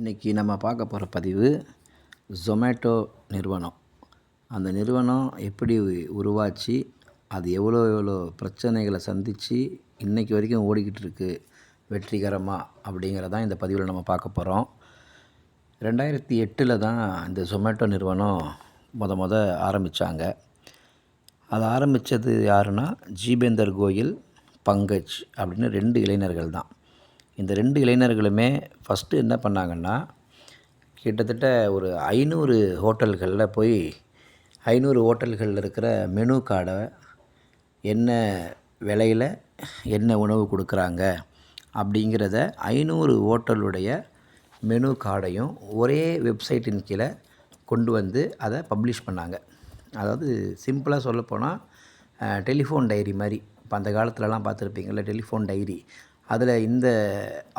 இன்றைக்கி நம்ம பார்க்க போகிற பதிவு ஜொமேட்டோ நிறுவனம். அந்த நிறுவனம் எப்படி உருவாச்சு அது எவ்வளோ எவ்வளோ பிரச்சனைகளை சந்தித்து இன்றைக்கி வரைக்கும் ஓடிக்கிட்டு இருக்குது வெற்றிகரமாக அப்படிங்கிறதான் இந்த பதிவில் நம்ம பார்க்க போகிறோம் ரெண்டாயிரத்தி எட்டில் தான் இந்த ஜொமேட்டோ நிறுவனம் முத முத ஆரம்பித்தாங்க அது ஆரம்பித்தது யாருன்னா ஜீபேந்தர் கோயில் பங்கஜ் அப்படின்னு ரெண்டு இளைஞர்கள் தான். இந்த ரெண்டு இளைஞர்களுமே ஃபஸ்ட்டு என்ன பண்ணாங்கன்னா கிட்டத்தட்ட ஒரு ஐநூறு ஹோட்டல்களில் போய் ஐநூறு ஹோட்டல்களில் இருக்கிற மெனு கார்டை என்ன விலையில் என்ன உணவு கொடுக்குறாங்க அப்படிங்கிறத ஐநூறு ஹோட்டலுடைய மெனு கார்டையும் ஒரே வெப்சைட்டின் கீழே கொண்டு வந்து அதை பப்ளிஷ் பண்ணாங்க. அதாவது சிம்பிளாக சொல்லப்போனால் டெலிஃபோன் டைரி மாதிரி. இப்போ அந்த காலத்துலலாம் பார்த்துருப்பீங்கள டெலிஃபோன் டைரி அதில் இந்த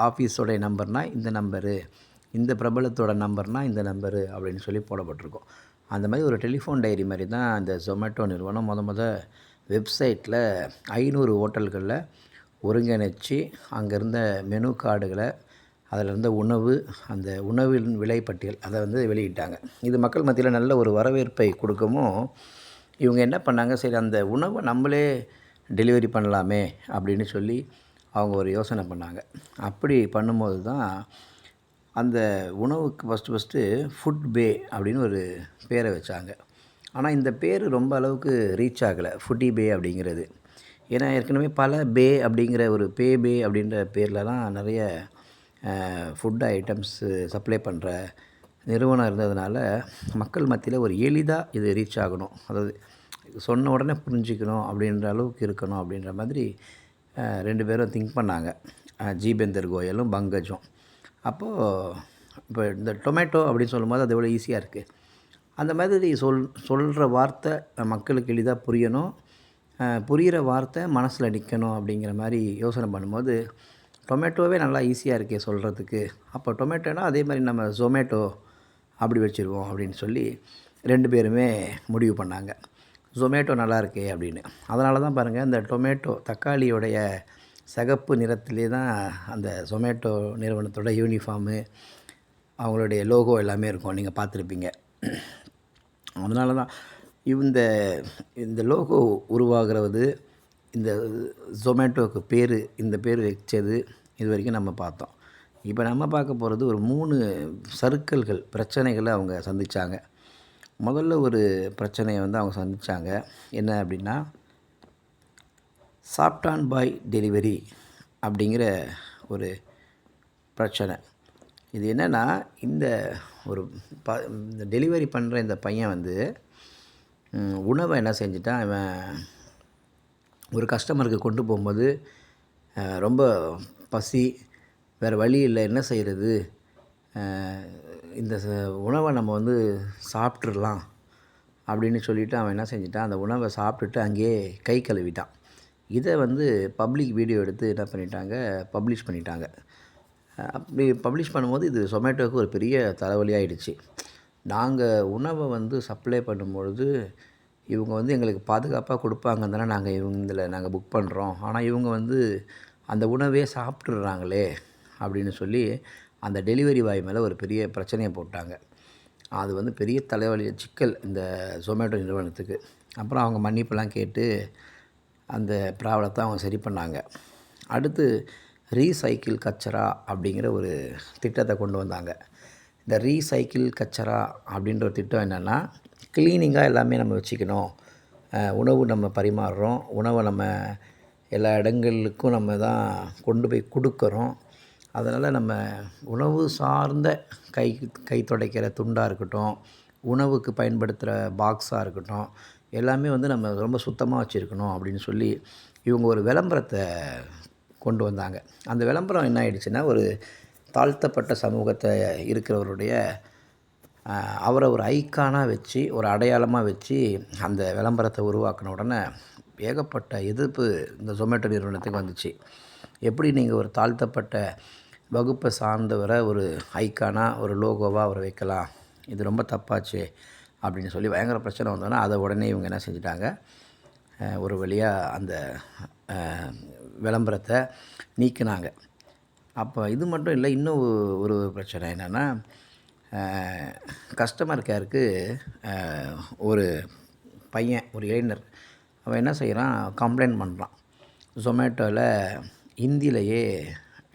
ஆஃபீஸோடைய நம்பர்னால் இந்த நம்பரு இந்த பிரபலத்தோட நம்பர்னால் இந்த நம்பரு அப்படின்னு சொல்லி போடப்பட்டிருக்கும். அந்த மாதிரி ஒரு டெலிஃபோன் டைரி மாதிரி தான் இந்த ஜொமேட்டோ நிறுவனம் முத முத வெப்சைட்டில் ஐநூறு ஹோட்டல்களில் ஒருங்கிணைச்சு அங்கே இருந்த மெனு கார்டுகளை அதில் இருந்த உணவு அந்த உணவின் விலைப்பட்டியல் அதை வந்து வெளியிட்டாங்க. இது மக்கள் மத்தியில் நல்ல ஒரு வரவேற்பை கொடுக்கவும் இவங்க என்ன பண்ணாங்க சரி அந்த உணவை நம்மளே டெலிவரி பண்ணலாமே அப்படின்னு சொல்லி அவங்க ஒரு யோசனை பண்ணாங்க. அப்படி பண்ணும்போது தான் அந்த உணவுக்கு ஃபஸ்ட்டு ஃபஸ்ட்டு ஃபுட் பே அப்படின்னு ஒரு பேரை வச்சாங்க. ஆனால் இந்த பேர் ரொம்ப அளவுக்கு ரீச் ஆகலை. ஃபுட்டி பே அப்படிங்கிறது. ஏன்னா ஏற்கனவே பல பே அப்படிங்கிற ஒரு பே பே அப்படின்ற பேர்லலாம் நிறைய ஃபுட் ஐட்டம்ஸு சப்ளை பண்ணுற நிறுவனம் இருந்ததுனால மக்கள் மத்தியில் ஒரு எளிதாக இது ரீச் ஆகணும். அதாவது சொன்ன உடனே புரிஞ்சிக்கணும் அப்படின்ற அளவுக்கு இருக்கணும் அப்படின்ற மாதிரி ரெண்டு பேரும் திங்க் பண்ணாங்க. ஜீபேந்தர் கோயலும் பங்கஜும். அப்போது இப்போ இந்த டொமேட்டோ அப்படின்னு சொல்லும்போது அது எவ்வளோ ஈஸியாக இருக்குது அந்த மாதிரி சொல் சொல்கிற வார்த்தை மக்களுக்கு எளிதாக புரியணும். புரிகிற வார்த்தை மனசில் நிற்கணும் அப்படிங்கிற மாதிரி யோசனை பண்ணும்போது டொமேட்டோவே நல்லா ஈஸியாக இருக்கே சொல்கிறதுக்கு அப்போ டொமேட்டோனா அதே மாதிரி நம்ம ஜொமேட்டோ அப்படி வச்சுருவோம் அப்படின்னு சொல்லி ரெண்டு பேருமே முடிவு பண்ணாங்க. ஜொமேட்டோ நல்லா இருக்கே அப்படின்னு. அதனால தான் பாருங்கள் இந்த டொமேட்டோ தக்காளியோடைய சிகப்பு நிறத்திலே தான் அந்த ஜொமேட்டோ நிறுவனத்தோட யூனிஃபார்மு அவங்களுடைய லோகோ எல்லாமே இருக்கும். நீங்கள் பார்த்துருப்பீங்க. அதனால தான் இந்த இந்த லோகோ உருவாகிறது இந்த ஜொமேட்டோவுக்கு பேர் இந்த பேர் வச்சது இது வரைக்கும் நம்ம பார்த்தோம். இப்போ நம்ம பார்க்க போகிறது ஒரு மூணு சர்க்கிள்கள் பிரச்சனைகளை அவங்க சந்தித்தாங்க முதல்ல ஒரு பிரச்சனையை வந்து அவங்க சந்தித்தாங்க என்ன அப்படின்னா சாப்டான் பாய் டெலிவரி அப்படிங்கிற ஒரு பிரச்சனை. இது என்னென்னா இந்த ஒரு ப இந்த டெலிவரி பண்ணுற இந்த பையன் வந்து உணவை என்ன செஞ்சிட்டான்? அவன் ஒரு கஸ்டமருக்கு கொண்டு போகும்போது ரொம்ப பசி வேறு வழி இல்லை என்ன செய்கிறது இந்த உணவை நம்ம வந்து சாப்பிட்றலாம் அப்படின்னு சொல்லிவிட்டு அவன் என்ன செஞ்சிட்டான்? அந்த உணவை சாப்பிட்டுட்டு அங்கேயே கை கழுவிட்டான். இதை வந்து பப்ளிக் வீடியோ எடுத்து என்ன பண்ணிட்டாங்க? பப்ளிஷ் பண்ணிட்டாங்க. அப்படி பப்ளிஷ் பண்ணும்போது இது சொமேட்டோவுக்கு ஒரு பெரிய தலைவலியாகிடுச்சு நாங்கள் உணவை வந்து சப்ளை பண்ணும்பொழுது இவங்க வந்து எங்களுக்கு பாதுகாப்பாக கொடுப்பாங்க தானே நாங்கள் இவங்க இதில் நாங்கள் புக் பண்ணுறோம் ஆனால் இவங்க வந்து அந்த உணவே சாப்பிட்றாங்களே அப்படின்னு சொல்லி அந்த டெலிவரி பாய் மேலே ஒரு பெரிய பிரச்சனையை போட்டாங்க. அது வந்து பெரிய தலைவலி சிக்கல் இந்த ஜொமேட்டோ நிறுவனத்துக்கு. அப்புறம் அவங்க மன்னிப்பெல்லாம் கேட்டு அந்த ப்ராப்ளத்தை அவங்க சரி பண்ணாங்க. அடுத்து ரீசைக்கிள் கச்சரா அப்படிங்கிற ஒரு திட்டத்தை கொண்டு வந்தாங்க. இந்த ரீசைக்கிள் கச்சரா அப்படின்ற ஒரு திட்டம் என்னென்னா க்ளீனிங்காக எல்லாமே நம்ம வச்சுக்கணும். உணவு நம்ம பரிமாறுறோம். உணவை நம்ம எல்லா இடங்களுக்கும் நம்ம தான் கொண்டு போய் கொடுக்குறோம். அதனால் நம்ம உணவு சார்ந்த கை கை துடைக்கிற துண்டாக இருக்கட்டும் உணவுக்கு பயன்படுத்துகிற பாக்ஸாக இருக்கட்டும் எல்லாமே வந்து நம்ம ரொம்ப சுத்தமாக வச்சுருக்கணும் அப்படின்னு சொல்லி இவங்க ஒரு விளம்பரத்தை கொண்டு வந்தாங்க. அந்த விளம்பரம் என்ன ஆயிடுச்சுன்னா ஒரு தாழ்த்தப்பட்ட சமூகத்தை இருக்கிறவருடைய அவரை ஒரு ஐக்கானாக வச்சு ஒரு அடையாளமாக வச்சு அந்த விளம்பரத்தை உருவாக்கின உடனே ஏகப்பட்ட எதிர்ப்பு இந்த ஜொமேட்டோ நிறுவனத்துக்கு வந்துச்சு. எப்படி நீங்கள் ஒரு தாழ்த்தப்பட்ட வகுப்பை சார்ந்தவரை ஒரு ஐக்கானாக ஒரு லோகோவாக அவரை வைக்கலாம். இது ரொம்ப தப்பாச்சு அப்படின்னு சொல்லி பயங்கர பிரச்சனை வந்தோன்னா அதை உடனே இவங்க என்ன செஞ்சிட்டாங்க? ஒரு வழியாக அந்த விளம்பரத்தை நீக்கினாங்க. அப்போ இது மட்டும் இல்லை இன்னும் ஒரு பிரச்சனை என்னென்னா கஸ்டமர் கேருக்கு ஒரு பையன் ஒரு இளைஞர் அவன் என்ன செய்கிறான் கம்ப்ளைண்ட் பண்ணுறான் ஜொமேட்டோவில் ஹிந்திலேயே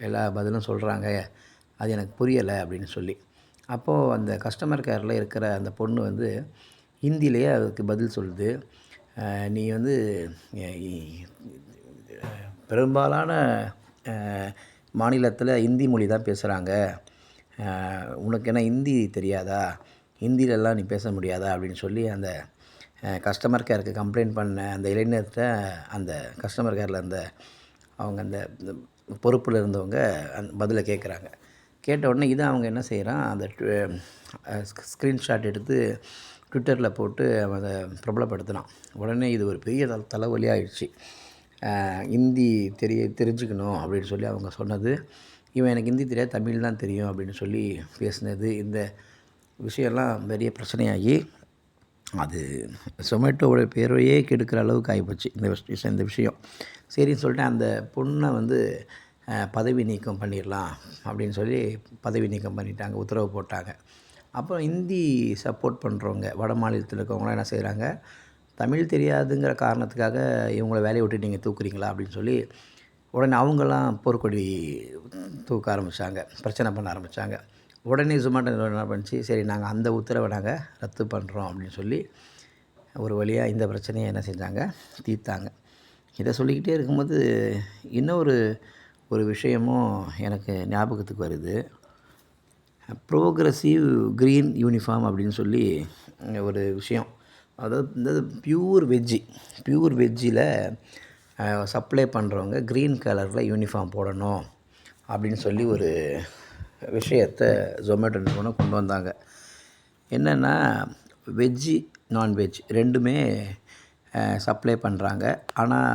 எல்லா பதிலும் சொல்கிறாங்க அது எனக்கு புரியலை அப்படின்னு சொல்லி. அப்போது அந்த கஸ்டமர் கேரில் இருக்கிற அந்த பொண்ணு வந்து ஹிந்திலேயே அதுக்கு பதில் சொல்லுது. நீ வந்து பெரும்பாலான மாநிலத்தில் ஹிந்தி மொழி தான் பேசுகிறாங்க உனக்கு என்ன ஹிந்தி தெரியாதா? ஹிந்திலெல்லாம் நீ பேச முடியாதா? அப்படின்னு சொல்லி அந்த கஸ்டமர் கேருக்கு கம்ப்ளைண்ட் பண்ண அந்த இளைஞர்கிட்ட அந்த கஸ்டமர் கேரில் அந்த அவங்க அந்த பொறுப்பில் இருந்தவங்க அந்த பதிலை கேட்குறாங்க கேட்ட உடனே இதை அவங்க என்ன செய்கிறான் அந்த ஸ்க்ரீன்ஷாட் எடுத்து ட்விட்டரில் போட்டு அவன் அதை பிரபலப்படுத்தினான். உடனே இது ஒரு பெரிய தல தலைவலி ஆயிடுச்சு. ஹிந்தி தெரிய தெரிஞ்சுக்கணும் அப்படின்னு சொல்லி அவங்க சொன்னது. இவன் எனக்கு ஹிந்தி தெரியாது தமிழ் தான் தெரியும் அப்படின்னு சொல்லி பேசினது. இந்த விஷயம்லாம் பெரிய பிரச்சனையாகி அது சொமேட்டோவோட பேரையே கெடுக்கிற அளவுக்கு ஆகிப்போச்சு இந்த விஷயம் இந்த விஷயம். சரின்னு சொல்லிட்டு அந்த பொண்ணை வந்து பதவி நீக்கம் பண்ணிடலாம் அப்படின்னு சொல்லி பதவி நீக்கம் பண்ணிட்டாங்க உத்தரவு போட்டாங்க. அப்புறம் ஹிந்தி சப்போர்ட் பண்ணுறவங்க வட மாநிலத்தில் இருக்கவங்களாம் என்ன செய்கிறாங்க தமிழ் தெரியாதுங்கிற காரணத்துக்காக இவங்கள வேலையை விட்டு நீங்கள் தூக்குறீங்களா அப்படின்னு சொல்லி உடனே அவங்களாம் போர்க்கொடி தூக்க ஆரம்பித்தாங்க பிரச்சனை பண்ண ஆரம்பித்தாங்க உடனே சுமாட்டம் என்ன பண்ணிச்சு சரி நாங்கள் அந்த உத்தரவை நாங்கள் ரத்து பண்ணுறோம் அப்படின்னு சொல்லி ஒரு வழியாக இந்த பிரச்சனையை என்ன செஞ்சாங்க தீர்த்தாங்க. இதை சொல்லிக்கிட்டே இருக்கும்போது இன்னொரு ஒரு விஷயமும் எனக்கு ஞாபகத்துக்கு வருது. ப்ரோக்ரஸிவ் க்ரீன் யூனிஃபார்ம் அப்படின்னு சொல்லி ஒரு விஷயம். அதாவது இந்த பியூர் வெஜ்ஜி பியூர் வெஜ்ஜில் சப்ளை பண்ணுறவங்க க்ரீன் கலரில் யூனிஃபார்ம் போடணும் அப்படின்னு சொல்லி ஒரு விஷயத்தை ஜொமேட்டோ நிறுவனம் கொண்டு வந்தாங்க. என்னென்னா வெஜ்ஜி நான்வெஜ் ரெண்டுமே சப்ளை பண்ணுறாங்க. ஆனால்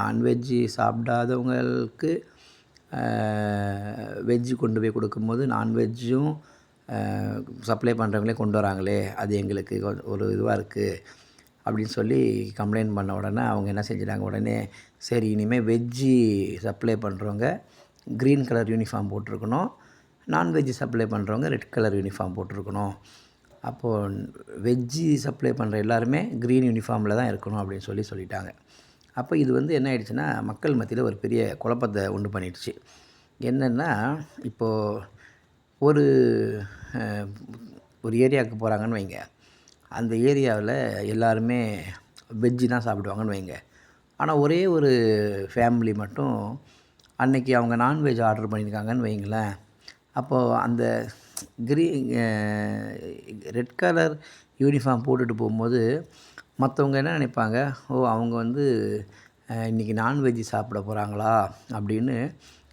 நான்வெஜ்ஜி சாப்பிடாதவங்களுக்கு வெஜ்ஜு கொண்டு போய் கொடுக்கும்போது நான்வெஜ்ஜும் சப்ளை பண்ணுறவங்களே கொண்டு வராங்களே அது எங்களுக்கு கொஞ்சம் ஒரு இதுவாக இருக்குது அப்படின்னு சொல்லி கம்ப்ளைண்ட் பண்ண உடனே அவங்க என்ன செஞ்சிட்டாங்க உடனே சரி இனிமேல் வெஜ்ஜி சப்ளை பண்ணுறவங்க க்ரீன் கலர் யூனிஃபார்ம் போட்டிருக்கணும். நான்வெஜ்ஜு சப்ளை பண்ணுறவங்க ரெட் கலர் யூனிஃபார்ம் போட்டிருக்கணும். அப்போது வெஜ்ஜி சப்ளை பண்ணுற எல்லாருமே க்ரீன் யூனிஃபார்மில் தான் இருக்கணும் அப்படின்னு சொல்லி சொல்லிட்டாங்க. அப்போ இது வந்து என்ன ஆயிடுச்சுன்னா மக்கள் மத்தியில் ஒரு பெரிய குழப்பத்தை உண்டு பண்ணிடுச்சு. என்னென்னா இப்போது ஒரு ஒரு ஏரியாவுக்கு போகிறாங்கன்னு வைங்க. அந்த ஏரியாவில் எல்லாருமே வெஜ்ஜி தான் சாப்பிடுவாங்கன்னு வைங்க. ஆனால் ஒரே ஒரு ஃபேமிலி மட்டும் அன்னைக்கு அவங்க நான்வெஜ் ஆர்டர் பண்ணியிருக்காங்கன்னு வைங்களேன். அப்போது அந்த க்ரீ ரெட் கலர் யூனிஃபார்ம் போட்டுட்டு போகும்போது மற்றவங்க என்ன நினைப்பாங்க? ஓ அவங்க வந்து இன்றைக்கி நான்வெஜ் சாப்பிட போகிறாங்களா அப்படின்னு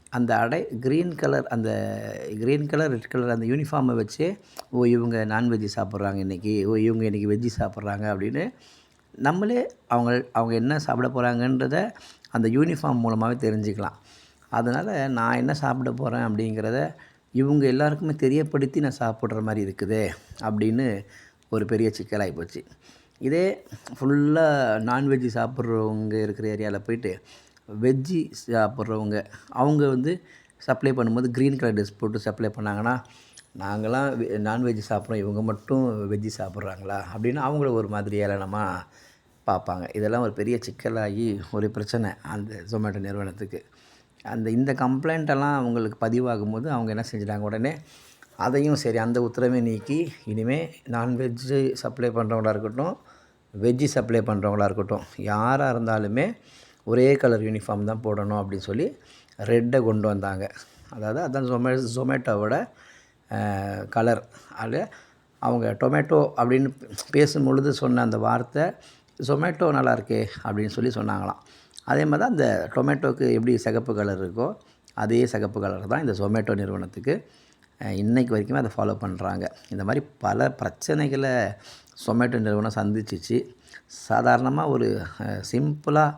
அந்த அடை க்ரீன் கலர் அந்த க்ரீன் கலர் ரெட் கலர் அந்த யூனிஃபார்மை வச்சு ஓ இவங்க நான்வெஜ் சாப்பிட்றாங்க இன்றைக்கி ஓ இவங்க இன்றைக்கி வெஜ்ஜி சாப்பிட்றாங்க அப்படின்னு நம்மளே அவங்க அவங்க என்ன சாப்பிட போகிறாங்கன்றத அந்த யூனிஃபார்ம் மூலமாகவே தெரிஞ்சுக்கலாம். அதனால் நான் என்ன சாப்பிட போகிறேன் அப்படிங்கிறத இவங்க எல்லாருக்குமே தெரியப்படுத்தி நான் சாப்பிட்ற மாதிரி இருக்குதே அப்படின்னு ஒரு பெரிய சிக்கலாகி போச்சு. இதே ஃபுல்லாக நான்வெஜ்ஜி சாப்பிட்றவங்க இருக்கிற ஏரியாவில் போயிட்டு வெஜ்ஜி சாப்பிட்றவங்க அவங்க வந்து சப்ளை பண்ணும்போது க்ரீன் கலர் ட்ரெஸ் போட்டு சப்ளை பண்ணாங்கன்னா நாங்களாம் நான்வெஜ் சாப்பிட்றோம் இவங்க மட்டும் வெஜ்ஜி சாப்பிட்றாங்களா அப்படின்னு அவங்கள ஒரு மாதிரி ஏளனமாக பார்ப்பாங்க. இதெல்லாம் ஒரு பெரிய சிக்கலாகி ஒரு பிரச்சனை அந்த ஜொமேட்டோ நிறுவனத்துக்கு. அந்த இந்த கம்ப்ளைண்ட்டெல்லாம் அவங்களுக்கு பதிவாகும் போது அவங்க என்ன செஞ்சிட்டாங்க உடனே அதையும் சரி அந்த உத்தரவை நீக்கி இனிமேல் நான்வெஜ்ஜு சப்ளை பண்ணுறவங்களா இருக்கட்டும் வெஜ்ஜி சப்ளை பண்ணுறவங்களா இருக்கட்டும் யாராக இருந்தாலுமே ஒரே கலர் யூனிஃபார்ம் தான் போடணும் அப்படின்னு சொல்லி ரெட்டை கொண்டு வந்தாங்க. அதாவது அதான் ஜொமே ஜொமேட்டோவோட கலர். அது அவங்க டொமேட்டோ அப்படின்னு பேசும்பொழுது சொன்ன அந்த வார்த்தை ஜொமேட்டோ நல்லா இருக்கே அப்படின்னு சொல்லி சொன்னாங்களாம். அதே மாதிரி தான் அந்த டொமேட்டோக்கு எப்படி சிகப்பு கலர் இருக்கோ அதே சிகப்பு கலர் தான் இந்த ஜொமேட்டோ நிறுவனத்துக்கு இன்றைக்கு வரைக்குமே அதை ஃபாலோ பண்ணுறாங்க இந்த மாதிரி பல பிரச்சனைகளை சொமேட்டோ நிறுவனம் சந்திச்சிச்சு. சாதாரணமாக ஒரு சிம்பிளாக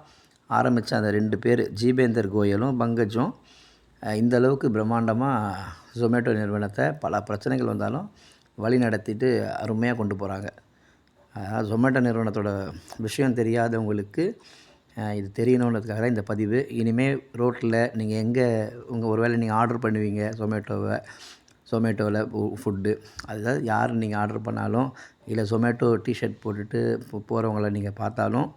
ஆரம்பித்த அந்த ரெண்டு பேர் ஜீபேந்தர் கோயலும் பங்கஜும் இந்த அளவுக்கு பிரம்மாண்டமாக ஜொமேட்டோ நிறுவனத்தை பல பிரச்சனைகள் வந்தாலும் வழி நடத்திட்டு அருமையாக கொண்டு போகிறாங்க அதாவது ஜொமேட்டோ நிறுவனத்தோட விஷயம் தெரியாதவங்களுக்கு இது தெரியணுன்றதுக்காக தான் இந்த பதிவு. இனிமேல் ரோட்டில் நீங்கள் எங்கே உங்கள் ஒருவேளை நீங்கள் ஆர்டர் பண்ணுவீங்க சொமேட்டோவை சொமேட்டோவில் ஃபுட்டு அதுதான் யார் நீங்கள் ஆர்டர் பண்ணாலும் இல்லை சொமேட்டோ டிஷர்ட் போட்டுட்டு போகிறவங்கள நீங்கள் பார்த்தாலும்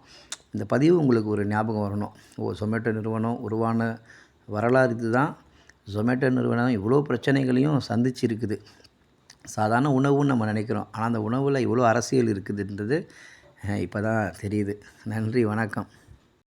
இந்த பதிவு உங்களுக்கு ஒரு ஞாபகம் வரணும். ஓ சொமேட்டோ நிறுவனம் உருவான வரலாறு இதுதான். ஜொமேட்டோ நிறுவனம் இவ்வளோ பிரச்சனைகளையும் சந்திச்சிருக்குது. சாதாரண உணவுன்னு நம்ம நினைக்கிறோம். ஆனால் அந்த உணவில் இவ்வளோ அரசியல் இருக்குதுன்றது இப்போ தான் தெரியுது. நன்றி வணக்கம்.